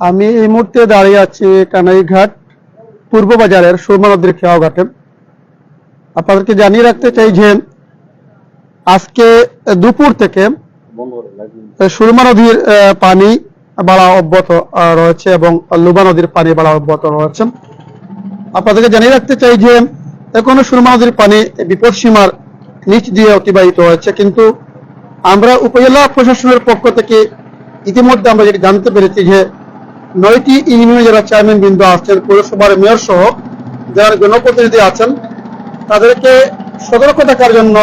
আমি এই মুহূর্তে দাঁড়িয়ে আছি কানাইঘাট পূর্ব বাজারের সুরমা নদীর খেয়াও ঘাটে। আপনাদেরকে জানিয়ে রাখতে চাই যে, আজকে দুপুর থেকে সুরমা নদীর পানি বাড়া অব্যাহত রয়েছে এবং লুবা নদীর পানি বাড়া অব্যাহত রয়েছে। আপনাদেরকে জানিয়ে রাখতে চাই যে, এখনও সুরমা নদীর পানি বিপদ সীমার নিচ দিয়ে অতিবাহিত হয়েছে। কিন্তু আমরা উপজেলা প্রশাসনের পক্ষ থেকে ইতিমধ্যে আমরা যেটি জানতে পেরেছি যে নয়টি ইউনিয়নে যারা চেয়ারম্যান বিন্দু আছেন পৌরসভার মেয়র সহ যারা জনপ্রতিনিধি আছেন তাদেরকে সতর্ক থাকার জন্য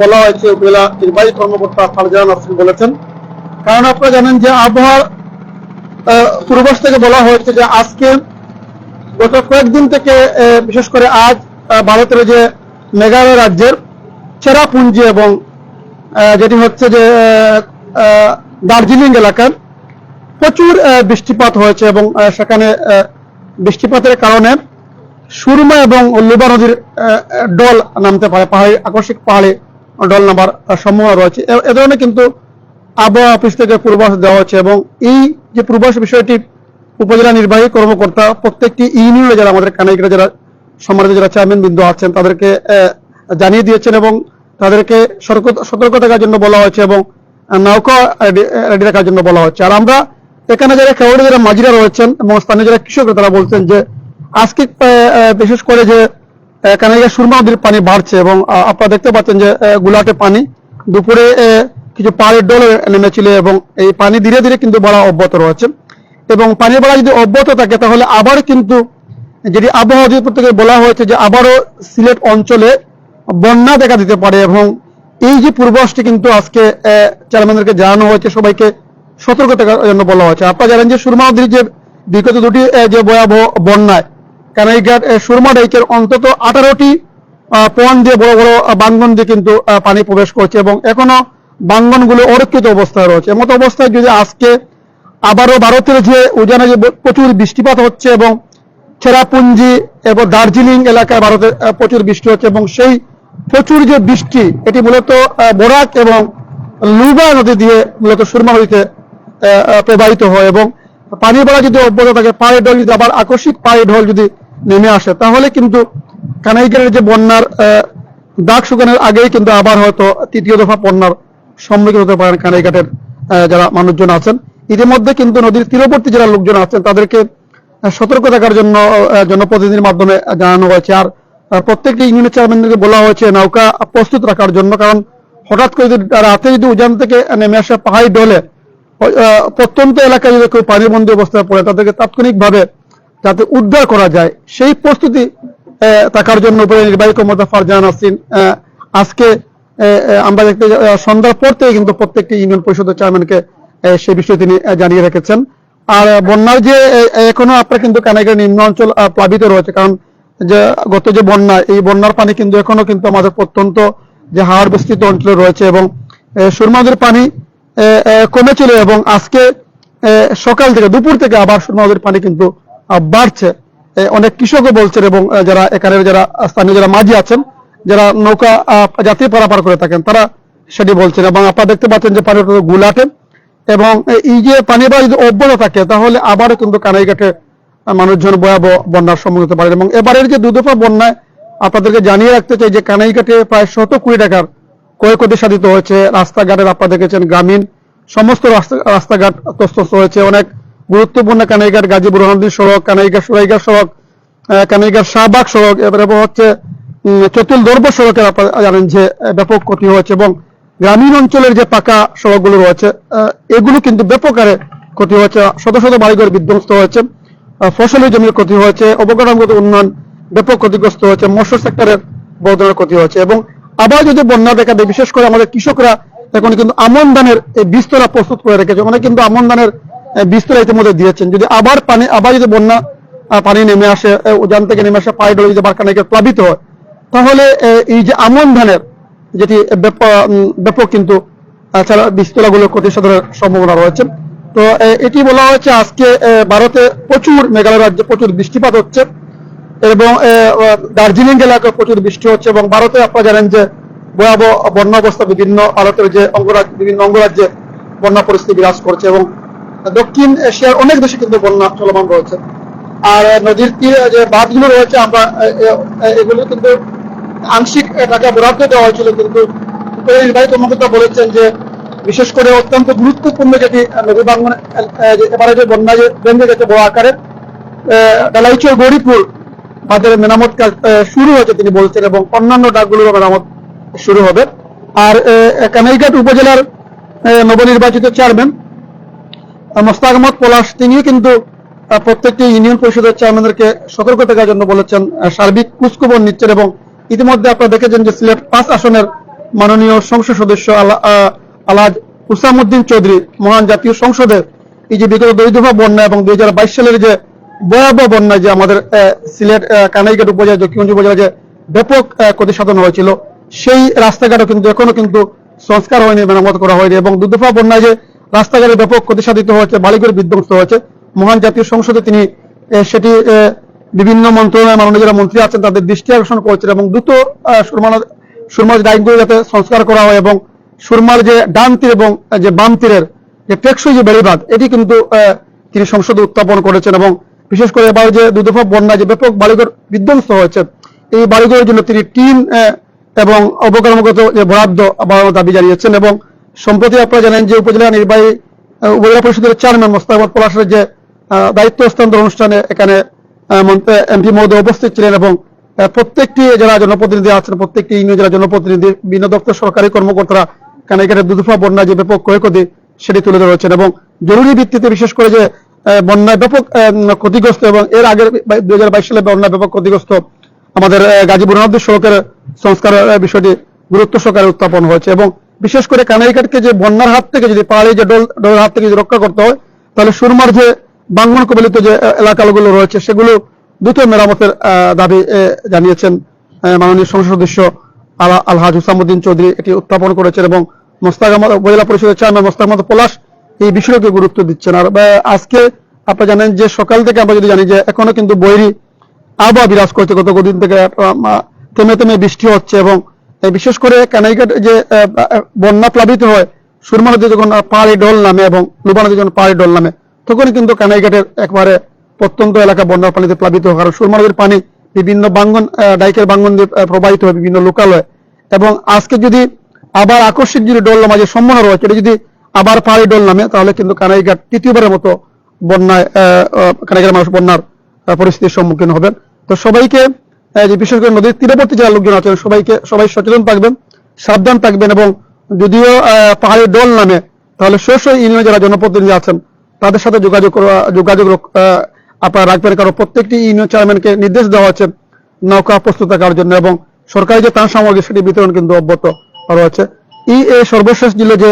বলা হয়েছে উপজেলা নির্বাহী কর্মকর্তা ফারজান হোসেন বলেছেন। কারণ আপনারা জানেন যে আবহাওয়ার আহ, পূর্বাভাস থেকে বলা হয়েছে যে আজকে গত কয়েকদিন থেকে বিশেষ করে আজ ভারতের যে মেঘালয় রাজ্যের চেরাপুঞ্জি এবং যেটি হচ্ছে যে দার্জিলিং এলাকার প্রচুর বৃষ্টিপাত হয়েছে এবং সেখানে বৃষ্টিপাতের কারণে সুরমা এবং লুবা নদীর ডল নামতে পারে, পাহাড়ি, আকস্মিক পাহাড়ে ডল নামার সম্ভাবনা রয়েছে। এ- ধরনের কিন্তু আবহাওয়া অফিস থেকে পূর্বাভাস দেওয়া হচ্ছে এবং এই যে পূর্বাভাস বিষয়টি উপজেলা নির্বাহী কর্মকর্তা, প্রত্যেকটি ইউনিয়নে যারা আমাদের কানাইগড়ে যারা সম্মানিত যারা চেয়ারম্যান বিন্দু আছেন, তাদেরকে জানিয়ে দিয়েছেন এবং তাদেরকে সতর্ক- থাকার জন্য বলা হয়েছে এবং নৌকা রেডি রাখার জন্য বলা হচ্ছে। আর আমরা এখানে যারা খেলোয়াড়, যারা মাঝিরা রয়েছেন এবং স্থানীয় যারা কৃষকরা, তারা বলছেন যে, আজকে বিশেষ করে যে কানাইয়া সুরমা নদীর পানি বাড়ছে এবং আপনারা দেখতে পাচ্ছেন যে গুলাটে পানি দুপুরে কিছু পাহাড়ের ডলে নেমেছিল এবং এই পানি ধীরে ধীরে কিন্তু বাড়া অব্যাহত রয়েছে। এবং পানি বাড়া যদি অব্যাহত থাকে, তাহলে আবার কিন্তু যেটি আবহাওয়া অধিদপ্তর থেকে বলা হয়েছে যে, আবারও সিলেট অঞ্চলে বন্যা দেখা দিতে পারে এবং এই যে পূর্বাসটি কিন্তু আজকে চেয়ারম্যানদেরকে জানানো হয়েছে সবাইকে সতর্ক থাকার জন্য বলা হয়েছে। আপনারা জানেন যে সুরমা নদীর যে বিগত দুটি যে ভয়াবহ বন্যায়, কানাইঘাট সুরমা ডাইকের অন্তত আঠারোটি পয়েন্ট দিয়ে বড় বড় বাঙ্গন দিয়ে কিন্তু পানি প্রবেশ করছে এবং এখনও বাঙ্গনগুলো অরক্ষিত অবস্থায় রয়েছে। এমত অবস্থায় যদি আজকে আবারও ভারতের যে উজানে যে প্রচুর বৃষ্টিপাত হচ্ছে এবং চেরাপুঞ্জি এবং দার্জিলিং এলাকায় ভারতে প্রচুর বৃষ্টি হচ্ছে এবং সেই প্রচুর যে বৃষ্টি, এটি মূলত বরাক এবং লুবা নদী দিয়ে মূলত সুরমা নদীতে প্রবাহিত হয় এবং পানি বাড়া যদি অব্যাহত থাকে, পায়ের ঢল যদি আবার আকস্মিক পায়ের ঢল যদি নেমে আসে, তাহলে কিন্তু কানাইগের যে বন্যার দাগ শুকানোর আগেই কিন্তু আবার হয়তো তৃতীয় দফা বন্যার সম্মুখীন হতে পারেন কানাইঘাটের যারা মানুষজন আছেন। ইতিমধ্যে কিন্তু নদীর তীরবর্তী যারা লোকজন আছেন, তাদেরকে সতর্ক থাকার জন্য জনপ্রতিনিধির মাধ্যমে জানানো হয়েছে। আর প্রত্যেকটি ইউনিয়ন চেয়ারম্যানদেরকে বলা হয়েছে, নৌকা প্রস্তুত রাখার জন্য, কারণ হঠাৎ করে যদি রাতে যদি উজান থেকে নেমে আসে পাহাড়ি ডলে প্রত্যন্ত এলাকায় যদি কেউ পানিবন্দী অবস্থায় পড়ে তাদেরকে তাৎক্ষণিকভাবে যাতে উদ্ধার করা যায় সেই প্রস্তুতি থাকার জন্য উপরে নির্বাহী কর্মকর্তা ফারজান আসিন আজকে আমরা দেখতে সন্ধ্যার পর থেকে কিন্তু প্রত্যেকটি ইউনিয়ন পরিষদের চেয়ারম্যানকে সেই বিষয়ে তিনি জানিয়ে রেখেছেন। আর বন্যার যে এখনও আপনার কিন্তু কানাইগের নিম্ন অঞ্চল প্লাবিত রয়েছে। কারণ যে গত যে বন্যা এই বন্যার পানি কিন্তু এখনও কিন্তু আমাদের প্রত্যন্ত যে হাওড় বিস্তৃত অঞ্চলে রয়েছে এবং আহ, সুরমা নদীর পানি কমেছিল এবং আজকে সকাল থেকে দুপুর থেকে আবার সুরমা নদীর পানি কিন্তু বাড়ছে। অনেক কৃষকও বলছেন এবং যারা এখানে যারা স্থানীয় যারা মাঝি আছেন, যারা নৌকা যাত্রী পারাপার করে থাকেন, তারা সেটি বলছেন এবং আপনারা দেখতে পাচ্ছেন যে পানি গুলাটে এবং এই যে পানি বাড়ি যদি অব্যাহত থাকে, তাহলে আবারও কিন্তু কানাইঘাটে মানুষজন ভয়াবহ বন্যার সম্মুখীন হতে পারেন এবং এবারের যে দুদফা বন্যায় আপনাদেরকে জানিয়ে রাখতে চাই যে কানাইঘাটে প্রায় শত কোটি টাকার ক্ষয়ক্ষতি সাধিত হয়েছে, রাস্তাঘাটের আপনারা দেখেছেন গ্রামীণ, সমস্ত রাস্তা- রাস্তাঘাট তস্তস্ত হয়েছে। অনেক গুরুত্বপূর্ণ কানাইঘাট, গাজীপুর রহনদী সড়ক, কানাইঘাট, সুরাইঘাট সড়ক কানাইঘাট শাহবাগ সড়ক এবারে হচ্ছে চতুল দর্ব সড়কের আপনারা জানেন যে ব্যাপক ক্ষতি হয়েছে এবং গ্রামীণ অঞ্চলের যে পাকা সড়কগুলো রয়েছে এগুলো কিন্তু ব্যাপক হারে ক্ষতি হয়েছে। শত শত বাড়িঘর বিধ্বস্ত হয়েছে ফসলের জমির ক্ষতি হয়েছে, অবকাঠামোগত উন্নয়ন ব্যাপক ক্ষতিগ্রস্ত হয়েছে, মৎস্য সেক্টরের বড় ক্ষতি হয়েছে এবং আবার যদি বন্যা দেখা দেয়, বিশেষ করে আমাদের কৃষকরা, এখন কিন্তু আমন ধানের বীজতলা প্রস্তুত করে রেখেছে। অনেক কিন্তু আমন ধানের বীজতলা ইতিমধ্যে দিয়েছেন। যদি আবার পানি, আবার যদি বন্যা পানি নেমে আসে উজান থেকে নেমে আসে, পায়ে ডলে যদি বারকানাকে প্লাবিত হয়, তাহলে এই যে আমন ধানের যেটি ব্যাপ- ব্যাপক কিন্তু ছাড়া বীজতলাগুলোর ক্ষতি সাধনের সম্ভাবনা রয়েছে। তো এটি বলা হয়েছে আজকে ভারতে প্রচুর মেঘালয় রাজ্যে প্রচুর বৃষ্টিপাত হচ্ছে। এবং দার্জিলিং এলাকায় প্রচুর বৃষ্টি হচ্ছে এবং ভারতে আপনারা জানেন যে ভয়াবহ বন্যা অবস্থা বিভিন্ন ভারতের যে অঙ্গরাজ্য, বিভিন্ন অঙ্গরাজ্যে বন্যা পরিস্থিতি বিরাজ করছে এবং দক্ষিণ এশিয়ার অনেক দেশে কিন্তু বন্যা চলমান রয়েছে। আর নদীর তীরে যে বাঁধগুলো রয়েছে, আমরা এগুলো কিন্তু আংশিক টাকা বরাদ্দ দেওয়া হয়েছিল, কিন্তু নির্বাহী কর্মকর্তা বলেছেন যে, বিশেষ করে অত্যন্ত গুরুত্বপূর্ণ যেটি নদী বাংলা এবারে যে বন্যা ভেঙে গেছে বড় আকারের ডালাইচর গৌরীপুর বাঁধের মেরামত কাজ শুরু হয়েছে তিনি বলছেন এবং অন্যান্য ডাকগুলোরও মেরামত শুরু হবে। আর কানাইঘাট উপজেলার নবনির্বাচিত চেয়ারম্যান মোস্তাক আহমদ পলাশ তিনিও কিন্তু প্রত্যেকটি ইউনিয়ন পরিষদের চেয়ারম্যানদেরকে সতর্ক থাকার জন্য বলেছেন সার্বিক খোঁজখবর নিচ্ছেন এবং ইতিমধ্যে আপনারা দেখেছেন যে সিলেট পাঁচ আসনের মাননীয় সংসদ সদস্য আলা- আহ, আলহাজ হুসামুদ্দিন চৌধুরী মহান জাতীয় সংসদে এই যে বিগত দুই বন্যা এবং দুই হাজার বাইশ সালের যে ভয়াবহ বন্যা যে আমাদের সিলেট কানাইঘাট উপজেলা দক্ষিণগঞ্জ উপজেলা যে ব্যাপক ক্ষতি সাধন হয়েছিল সেই রাস্তাঘাটও কিন্তু এখনও কিন্তু সংস্কার হয়নি মেরামত করা হয়নি এবং দুদফা বন্যায় যে রাস্তাঘাটে ব্যাপক ক্ষতি সাধিত হয়েছে বাড়িঘর বিধ্বস্ত হয়েছে মহান জাতীয় সংসদে তিনি সেটি বিভিন্ন মন্ত্রণালয় মাননীয় যারা মন্ত্রী আছেন তাদের দৃষ্টি আকর্ষণ করেছেন এবং দ্রুত আহ, সুরমার সুরমার লাইনগুলো যাতে সংস্কার করা হয় এবং সুরমার যে ডান তীর এবং যে বাম তীরের যে টেকসই যে বেড়িবাঁধ এটি কিন্তু তিনি সংসদে উত্থাপন করেছেন এবং বিশেষ করে এবার যে দুদফা বন্যা, যে ব্যাপক বাড়িঘর বিধ্বস্ত হয়েছে, এই বাড়িঘরের জন্য তিনি টিন এবং অবকর্মগত যে বরাদ্দ বাড়ানোর দাবি জানিয়েছেন এবং সম্প্রতি আপনারা জানেন যে উপজেলা নির্বাহী উপজেলা পরিষদের চেয়ারম্যান মোস্তাফাদ পলাশের যে দায়িত্ব হস্তান্তর অনুষ্ঠানে এখানে এমপি মহোদয় উপস্থিত ছিলেন এবং প্রত্যেকটি জেলা জনপ্রতিনিধি আছেন, প্রত্যেকটি ইউনিয়ন যারা জনপ্রতিনিধি, বিভিন্ন দপ্তর, সরকারি কর্মকর্তারা এখানে দুদফা বন্যা যে ব্যাপক ক্ষয়ক্ষতি সেটি তুলে ধরেছেন এবং জরুরি ভিত্তিতে বিশেষ করে যে বন্যায় ব্যাপক ক্ষতিগ্রস্ত এবং এর আগের দুই সালে বন্যায় ব্যাপক ক্ষতিগ্রস্ত আমাদের গাজীপুর নদী সড়কের সংস্কার বিষয়টি গুরুত্ব সহকারে উত্থাপন হয়েছে এবং বিশেষ করে কানাইঘাটকে যে বন্যার হাত থেকে যদি পাহাড়ি যে ডোল হাত থেকে যদি রক্ষা করতে হয়, তাহলে সুরমার যে বাঙ্গন কবলিত যে এলাকাগুলো রয়েছে, সেগুলো দ্রুত মেরামতের দাবি জানিয়েছেন মাননীয় সংসদ সদস্য আলা- আলহাজ হুসামুদ্দিন চৌধুরী, এটি উত্থাপন করেছেন এবং মোস্তাক উপজেলা পরিষদের চেয়ারম্যান মোস্তাক পলাশ এই বিষয়কে গুরুত্ব দিচ্ছেন। আর আজকে আপনারা জানেন যে সকাল থেকে আমরা যদি জানি যে এখনও কিন্তু বৈরী আবহাওয়া বিরাজ করছে, গত কদিন থেকে থেমে থেমে বৃষ্টি হচ্ছে এবং বিশেষ করে কানাইঘাট যে বন্যা প্লাবিত হয়, সুরমা নদী যখন পাহাড়ি ডল নামে এবং লুবা নদী যখন পাহাড়ি ডল নামে, তখনই কিন্তু কানাইঘাটের একবারে প্রত্যন্ত এলাকা বন্যার পানিতে প্লাবিত হয়। কারণ সুরমা নদীর পানি বিভিন্ন বাঙ্গন ডাইকের বাঙ্গন দিয়ে প্রবাহিত হয়, বিভিন্ন লোকালয়। এবং আজকে যদি আবার আকস্মিক যদি ডল নামা, যে সম্ভাবনা রয়েছে, এটা যদি আবার পাহাড়ি ডোল নামে, তাহলে কিন্তু কানাইঘাট তৃতীয়বারের মতো বন্যায় কানাইঘাটের মানুষ বন্যার পরিস্থিতির সম্মুখীন হবেন। তো সবাইকে বিশেষ করে নদীর তীরবর্তী যারা লোকজন আছেন, সবাইকে, সবাই সচেতন থাকবেন, সাবধান থাকবেন এবং যদিও পাহাড়ি ডোল নামে, তাহলে স্ব ইউনিয়নে যারা জনপ্রতিনিধি আছেন, তাদের সাথে যোগাযোগ যোগাযোগ আপনারা রাখবেন, কারণ প্রত্যেকটি ইউনিয়ন চেয়ারম্যানকে নির্দেশ দেওয়া হচ্ছে নৌকা প্রস্তুত থাকার জন্য এবং সরকারি যে ত্রাণ সামগ্রী, সেটি বিতরণ কিন্তু অব্যাহত রয়েছে। এই এই সর্বশেষ দিল যে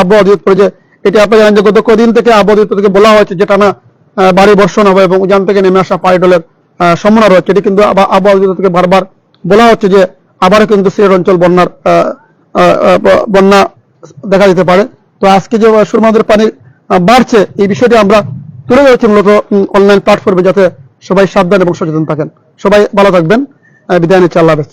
আবহাওয়া অধিদপ্তর যে এটি আপনারা জানেন যে গত কদিন থেকে আবহাওয়া অধিদপ্তর থেকে বলা হয়েছে যে টানা আহ, ভারী বর্ষণ হবে এবং উজান থেকে নেমে আসা পাইডলের সম্ভাবনা রয়েছে। এটি কিন্তু আবহাওয়া অধিদপ্তর থেকে বারবার বলা হচ্ছে যে আবারও কিন্তু সিলেট অঞ্চল বন্যার বন্যা দেখা দিতে পারে। তো আজকে যে সুরমাদের পানি বাড়ছে এই বিষয়টি আমরা তুলে ধরেছি মূলত অনলাইন প্ল্যাটফর্মে যাতে সবাই সাবধান এবং সচেতন থাকেন। সবাই ভালো থাকবেন। বিদায় নিচ্ছি আল্লাহ হাফেজ।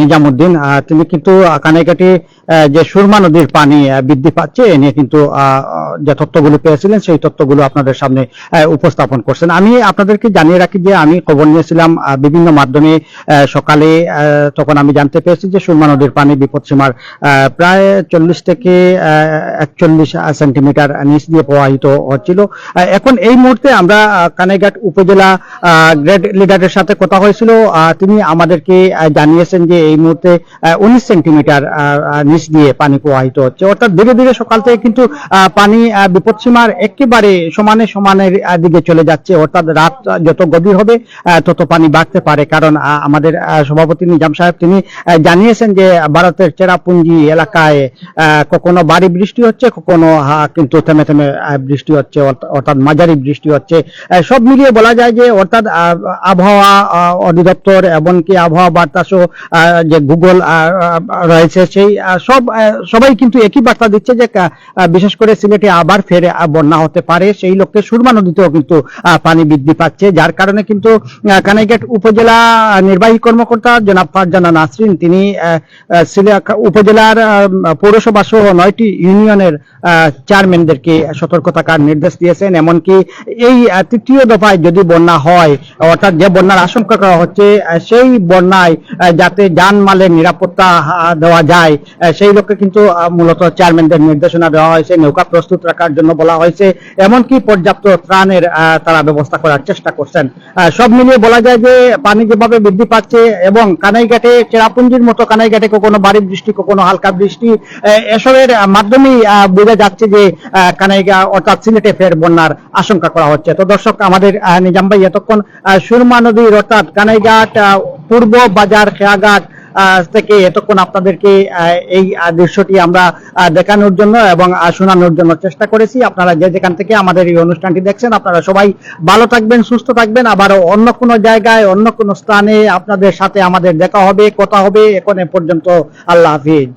নিজামুদ্দিন তিনি কিন্তু আহ, যে সুরমা নদীর পানি বৃদ্ধি পাচ্ছে এ নিয়ে কিন্তু যে তথ্যগুলো পেয়েছিলেন সেই তথ্যগুলো আপনাদের সামনে উপস্থাপন করছেন। আমি আপনাদেরকে জানিয়ে রাখি যে আমি খবর নিয়েছিলাম বিভিন্ন মাধ্যমে সকালে তখন আমি জানতে পেরেছি যে সুরমা নদীর পানি বিপদসীমার প্রায় চল্লিশ থেকে একচল্লিশ সেন্টিমিটার নিচ দিয়ে প্রবাহিত হচ্ছিল। এখন এই মুহূর্তে আমরা কানাইঘাট উপজেলা গ্রেড লিডারের সাথে কথা হয়েছিল। তিনি আমাদেরকে জানিয়েছেন যে এই মুহূর্তে উনিশ সেন্টিমিটার নিচ দিয়ে পানি প্রবাহিত হচ্ছে। অর্থাৎ ধীরে ধীরে সকাল থেকে কিন্তু পানি বিপদসীমার একেবারে সমানে সমানের দিকে চলে যাচ্ছে। অর্থাৎ রাত যত গভীর হবে তত পানি বাড়তে পারে। কারণ আমাদের সভাপতি নিজাম সাহেব তিনি জানিয়েছেন যে ভারতের চেরাপুঞ্জি এলাকায় কখনো ভারী বৃষ্টি হচ্ছে, কখনো কিন্তু থেমে থেমে বৃষ্টি হচ্ছে অর্থাৎ মাঝারি বৃষ্টি হচ্ছে। সব মিলিয়ে বলা যায় যে, অর্থাৎ আবহাওয়া অধিদপ্তর, এমনকি আবহাওয়া বার্তা সহ যে গুগল রয়েছে সেই সব সবাই কিন্তু একই বার্তা দিচ্ছে যে বিশেষ করে সিলেটে আবার ফের বন্যা হতে পারে। সেই লক্ষ্যে সুরমা নদীতেও কিন্তু পানি বৃদ্ধি পাচ্ছে যার কারণে কিন্তু কানাইঘাট উপজেলা নির্বাহী কর্মকর্তা জনাব ফারজানা নাসরিন তিনি উপজেলার পৌরসভা সহ নয়টি ইউনিয়নের চেয়ারম্যানদেরকে সতর্ক থাকার নির্দেশ দিয়েছেন। এমনকি এই তৃতীয় দফায় যদি বন্যা হয় অর্থাৎ যে বন্যার আশঙ্কা করা হচ্ছে সেই বন্যায় আহ, যাতে যানমালের নিরাপত্তা দেওয়া যায় সেই লক্ষ্যে কিন্তু মূলত চেয়ারম্যানদের নির্দেশনা দেওয়া হয়েছে নৌকা প্রস্তুত রাখার জন্য বলা হয়েছে এমনকি পর্যাপ্ত ত্রাণের তারা ব্যবস্থা করার চেষ্টা করছেন। সব মিলিয়ে বলা যায় যে পানি যেভাবে বৃদ্ধি পাচ্ছে এবং কানাইঘাটে চেরাপুঞ্জির মতো কানাইঘাটে কখনো বাড়ির বৃষ্টি কখনো হালকা বৃষ্টি এসবের মাধ্যমেই বোঝা যাচ্ছে যে আহ, কানাইঘা অর্থাৎ সিলেটে ফের বন্যার আশঙ্কা করা হচ্ছে। তো দর্শক আমাদের নিজাম ভাই এতক্ষণ সুরমা নদীর অর্থাৎ কানাইঘাট পূর্ব বাজার খেয়াঘাট থেকে এতক্ষণ আপনাদেরকে এই দৃশ্যটি আমরা দেখানোর জন্য এবং শোনানোর জন্য চেষ্টা করেছি। আপনারা যে যেখান থেকে আমাদের এই অনুষ্ঠানটি দেখছেন, আপনারা সবাই ভালো থাকবেন, সুস্থ থাকবেন। আবার অন্য কোনো জায়গায়, অন্য কোনো স্থানে আপনাদের সাথে আমাদের দেখা হবে, কথা হবে, এখন এ পর্যন্ত আল্লাহ হাফিজ।